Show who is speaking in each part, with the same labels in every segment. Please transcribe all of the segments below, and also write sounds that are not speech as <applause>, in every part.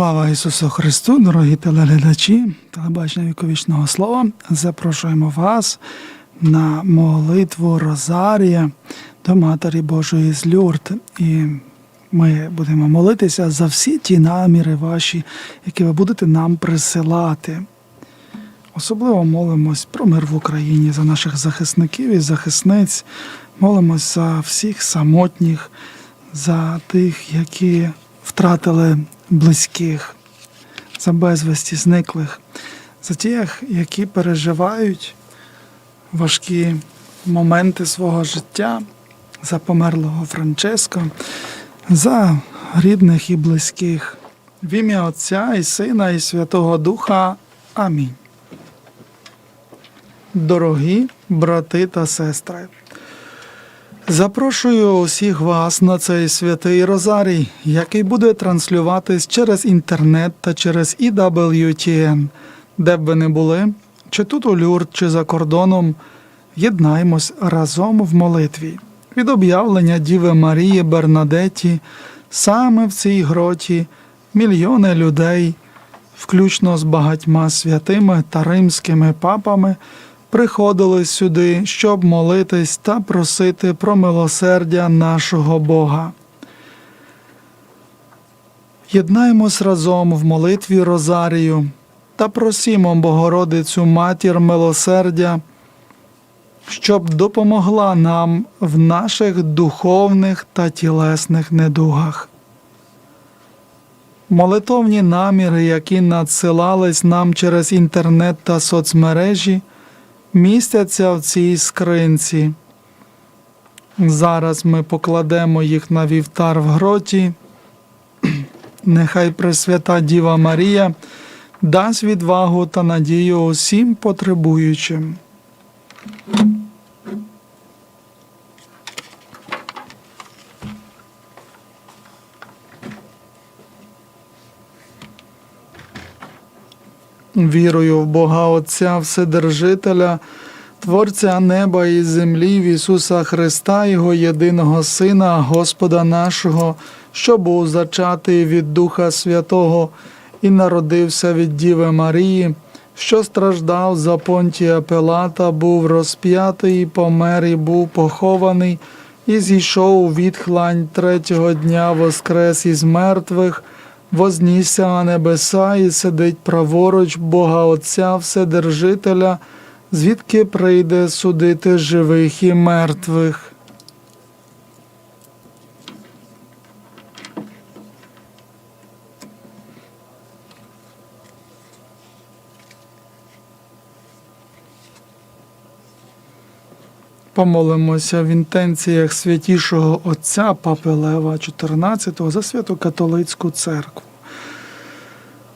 Speaker 1: Слава Ісусу Христу, дорогі телеглядачі, телебачення віковічного слова. Запрошуємо вас на молитву Розарія до Матері Божої з Люрд. І ми будемо молитися за всі ті наміри ваші, які ви будете нам присилати. Особливо молимось про мир в Україні, за наших захисників і захисниць. Молимось за всіх самотніх, за тих, які втратили близьких, за безвісті зниклих, за тих, які переживають важкі моменти свого життя, за померлого Франческо, за рідних і близьких. В ім'я Отця і Сина, і Святого Духа. Амінь. Дорогі брати та сестри. Запрошую усіх вас на цей святий Розарій, який буде транслюватись через інтернет та через EWTN. Де б ви не були, чи тут у Люрд, чи за кордоном, єднаймось разом в молитві. Від об'явлення Діви Марії Бернадетті саме в цій гроті мільйони людей, включно з багатьма святими та римськими папами, приходили сюди, щоб молитись та просити про милосердя нашого Бога. Єднаємось разом в молитві Розарію та просімо Богородицю Матір милосердя, щоб допомогла нам в наших духовних та тілесних недугах. Молитовні наміри, які надсилались нам через інтернет та соцмережі, містяться в цій скринці. Зараз ми покладемо їх на вівтар в гроті. <clears throat> Нехай Пресвята Діва Марія дасть відвагу та надію усім потребуючим. Вірую в Бога Отця Вседержителя, Творця неба і землі, в Ісуса Христа, Його єдиного Сина, Господа нашого, що був зачатий від Духа Святого і народився від Діви Марії, що страждав за понтія Пилата, був розп'ятий, помер і був похований, і зійшов у відхлань третього дня воскрес із мертвих вознісся на небеса і сидить праворуч Бога Отця Вседержителя, звідки прийде судити живих і мертвих. Помолимося в інтенціях святішого Отця Папи Лева XIV за святу католицьку церкву.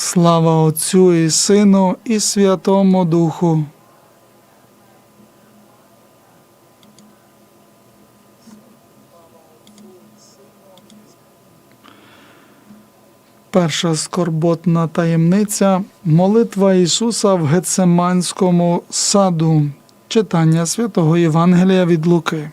Speaker 1: Слава Отцю і Сину, і Святому Духу. Перша скорботна таємниця молитва Ісуса в Гецеманському саду, читання святого Євангелія від Луки.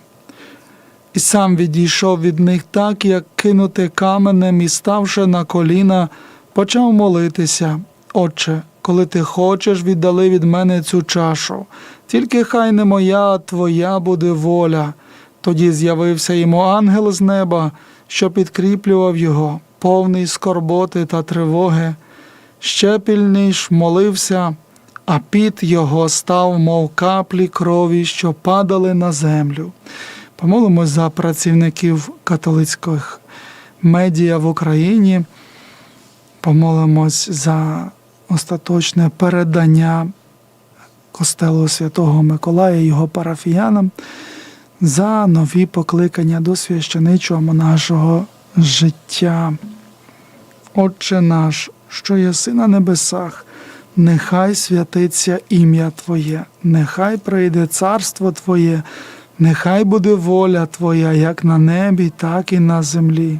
Speaker 1: І сам відійшов від них так, як кинути каменем і ставши на коліна, почав молитися. Отче, коли ти хочеш, віддали від мене цю чашу. Тільки хай не моя, а твоя буде воля. Тоді з'явився йому ангел з неба, що підкріплював його, повний скорботи та тривоги. Ще пільніш молився, а піт його став, мов каплі крові, що падали на землю. Помолимось за працівників католицьких медіа в Україні. Помолимось за остаточне передання костелу Святого Миколая його парафіянам за нові покликання до священичого нашого життя. Отче наш, що єси на небесах, нехай святиться ім'я Твоє, нехай прийде царство Твоє, нехай буде воля Твоя як на небі, так і на землі.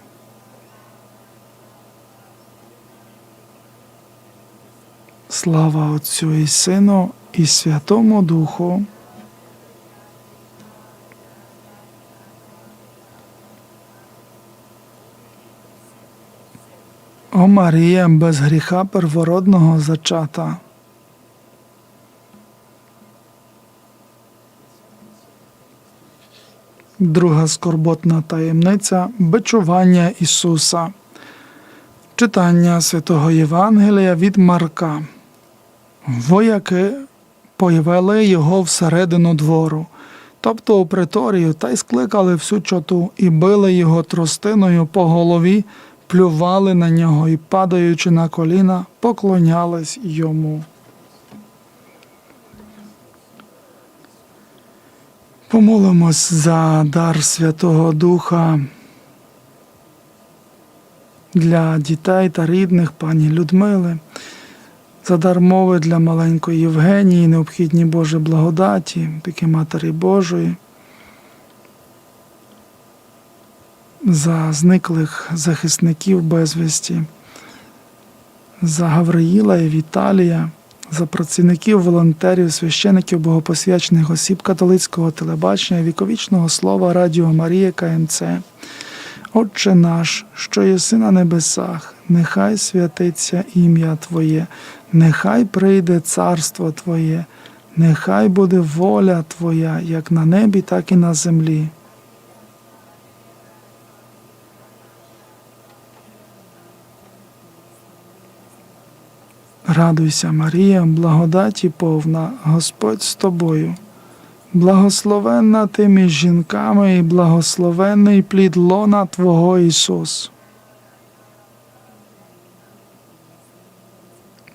Speaker 1: Слава Отцю і Сину і Святому Духу. О Марія, без гріха первородного зачата. Друга скорботна таємниця бичування Ісуса. Читання святого Євангелія від Марка. Вояки повели його всередину двору, тобто у приторію, та й скликали всю чоту і били його тростиною по голові, плювали на нього і, падаючи на коліна, поклонялись йому. Помолимось за дар Святого Духа для дітей та рідних пані Людмили, за дар мови для маленької Євгенії, необхідні Божі благодаті, піки Матері Божої, за зниклих захисників безвісті, за Гавриїла і Віталія, за працівників, волонтерів, священиків, богопосвячених осіб католицького телебачення, віковічного слова Радіо Марія КМЦ. Отче наш, що єси на небесах, нехай святиться ім'я Твоє, нехай прийде царство Твоє, нехай буде воля Твоя, як на небі, так і на землі. Радуйся, Марія, благодаті повна, Господь з тобою. Благословенна ти між жінками і благословенний плід лона Твого Ісус.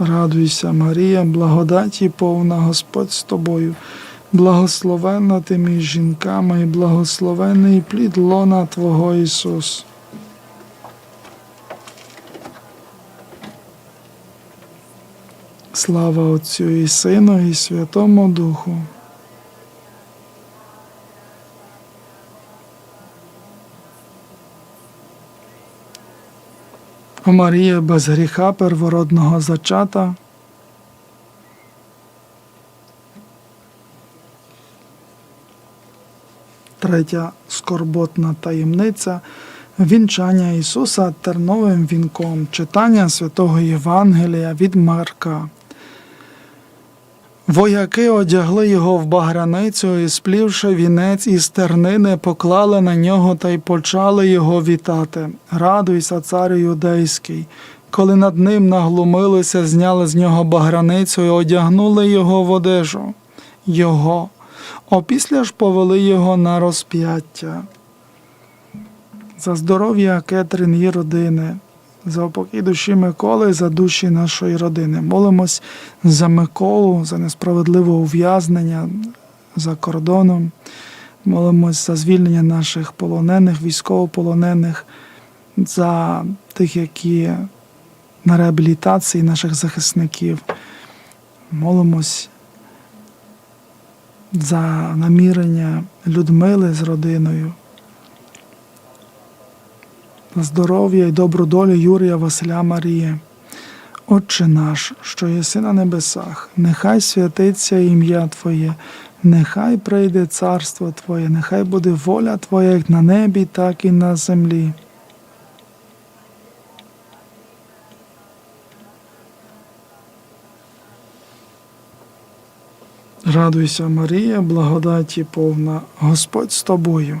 Speaker 1: Радуйся, Марія, благодаті повна, Господь з тобою, благословенна ти між жінками і благословений плід лона Твого Ісус. Слава Отцю і Сину, і Святому Духу. О Марія без гріха первородного зачата. Третя скорботна таємниця вінчання Ісуса терновим вінком, читання святого Євангелія від Марка. Вояки одягли його в баграницю і, сплівши вінець із тернини, поклали на нього та й почали його вітати. Радуйся, царю юдейський. Коли над ним наглумилися, зняли з нього баграницю і одягнули його в одежу. Його. Опісля ж повели його на розп'яття. За здоров'я Кетрин і родини, за упокій душі Миколи, за душі нашої родини. Молимось за Миколу, за несправедливе ув'язнення за кордоном. Молимось за звільнення наших полонених, військовополонених, за тих, які на реабілітації наших захисників. Молимось за намірення Людмили з родиною на здоров'я і добру долю Юрія Василя Марії. Отче наш, що єси на небесах, нехай святиться ім'я Твоє, нехай прийде царство Твоє, нехай буде воля Твоя як на небі, так і на землі. Радуйся, Марія, благодаті повна, Господь з тобою.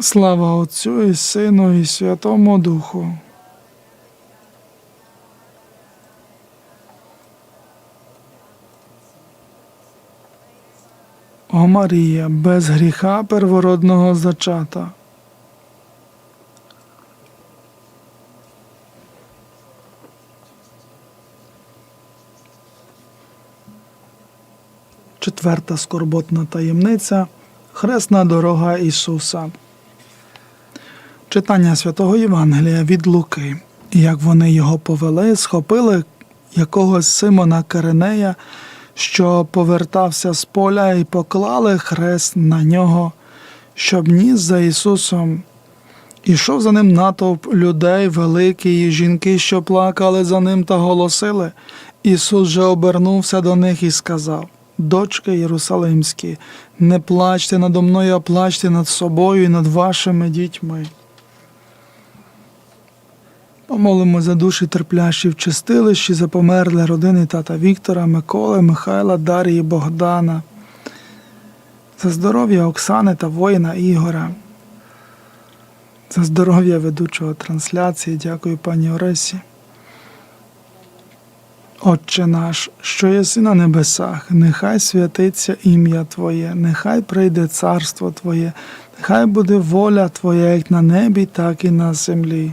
Speaker 1: Слава Отцю і Сину, і Святому Духу. О Марія, без гріха первородного зачата. Четверта скорботна таємниця Хресна дорога Ісуса. Читання святого Євангелія від Луки. І Як вони його повели, схопили якогось Симона Киринея, що повертався з поля, і поклали хрест на нього, щоб ніс за Ісусом. Ішов за ним натовп людей великий, і жінки, що плакали за ним та голосили. Ісус же обернувся до них і сказав: Дочки Єрусалимські, не плачте надо мною, а плачте над собою і над вашими дітьми. Помолимо за душі терплящі в чистилищі, за померле родини тата Віктора, Миколи, Михайла, Дарії, Богдана, за здоров'я Оксани та воїна Ігора, за здоров'я ведучого трансляції. Дякую пані Оресі. Отче наш, що єси на небесах, нехай святиться ім'я Твоє, нехай прийде царство Твоє, нехай буде воля Твоя як на небі, так і на землі.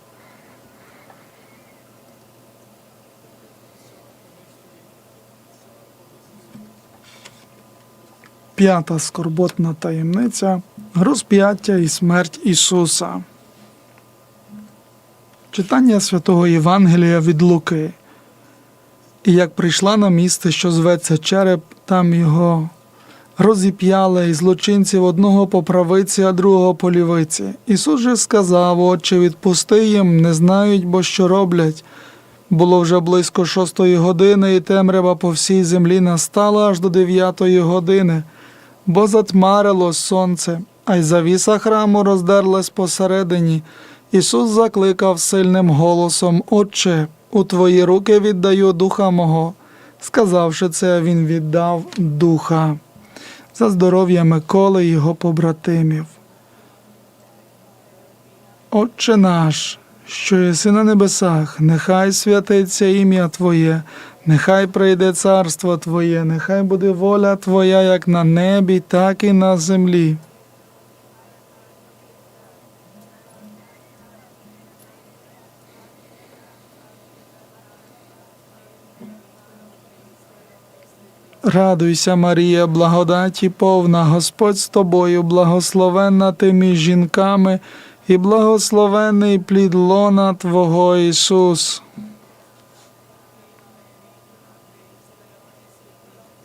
Speaker 1: П'ята скорботна таємниця розп'яття і смерть Ісуса. Читання святого Євангелія від Луки. І як прийшла на місце, що зветься череп, там його розіп'яли і злочинців одного по правиці, а другого по лівиці. Ісус же сказав, Отче, відпусти їм, не знають, бо що роблять. Було вже близько шостої години, і темрява по всій землі настала аж до дев'ятої години, бо затмарило сонце, а й завіса храму роздерлась посередині. Ісус закликав сильним голосом, Отче, у твої руки віддаю духа мого. Сказавши це, він віддав духа за здоров'я Миколи і його побратимів. Отче наш, що єси на небесах, нехай святиться ім'я Твоє, нехай прийде царство Твоє, нехай буде воля Твоя як на небі, так і на землі. Радуйся, Марія, благодаті повна, Господь з тобою, благословенна ти між жінками, і благословений плід лона Твого Ісус.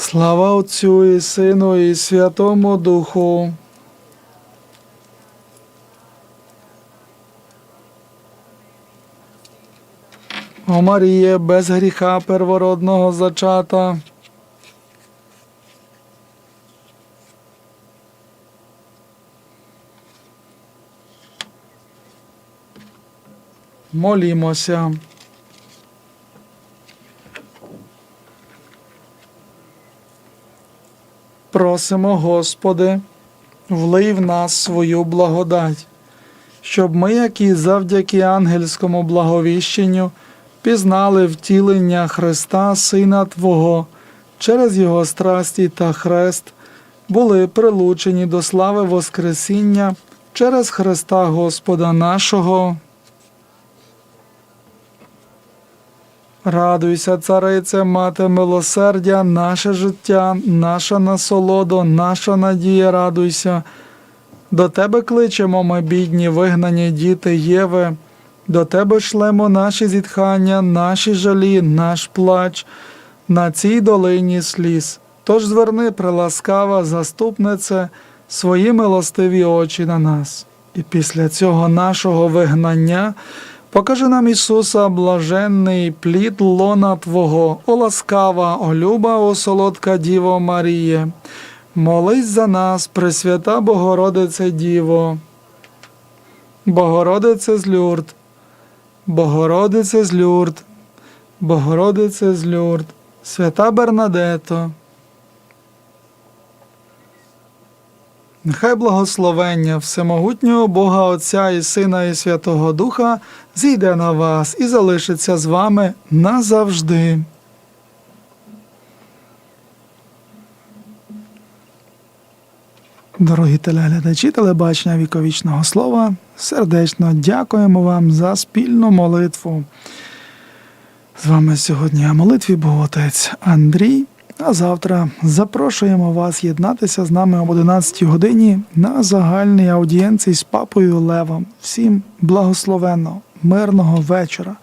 Speaker 1: Слава Отцю і Сину, і Святому Духу. О Маріє, без гріха первородного зачата. Молімося. Просимо, Господи, влий в нас свою благодать, щоб ми, які завдяки ангельському благовіщенню, пізнали втілення Христа, Сина Твого, через Його страсті та хрест, були прилучені до слави Воскресіння через Христа Господа нашого. Радуйся, царице, мати милосердя, наше життя, наша насолода, наша надія, радуйся. До тебе кличемо, ми, бідні, вигнані діти Єви, до тебе шлемо наші зітхання, наші жалі, наш плач на цій долині сліз. Тож зверни, приласкава, заступнице, свої милостиві очі на нас. І після цього нашого вигнання. Покажи нам Ісуса, блаженний плід лона Твого, о ласкава, о люба, о солодка Діво Маріє. Молись за нас, Пресвята Богородице Діво. Богородице з Люрд, Богородице з Люрд, Богородице з Люрд, свята Бернадето. Нехай благословення Всемогутнього Бога Отця і Сина і Святого Духа зійде на вас і залишиться з вами назавжди. Дорогі телеглядачі, телебачення віковічного слова, сердечно дякуємо вам за спільну молитву. З вами сьогодні о молитві був отець Андрій. А завтра запрошуємо вас єднатися з нами об 11 годині на загальній аудієнції з папою Левом. Всім благословенно, мирного вечора.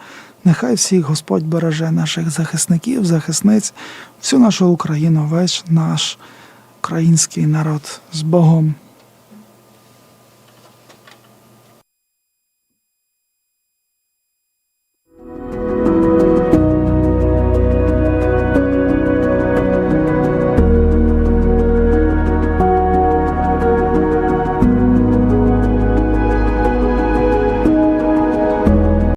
Speaker 1: Нехай всіх Господь береже наших захисників, захисниць, всю нашу Україну, весь наш український народ з Богом.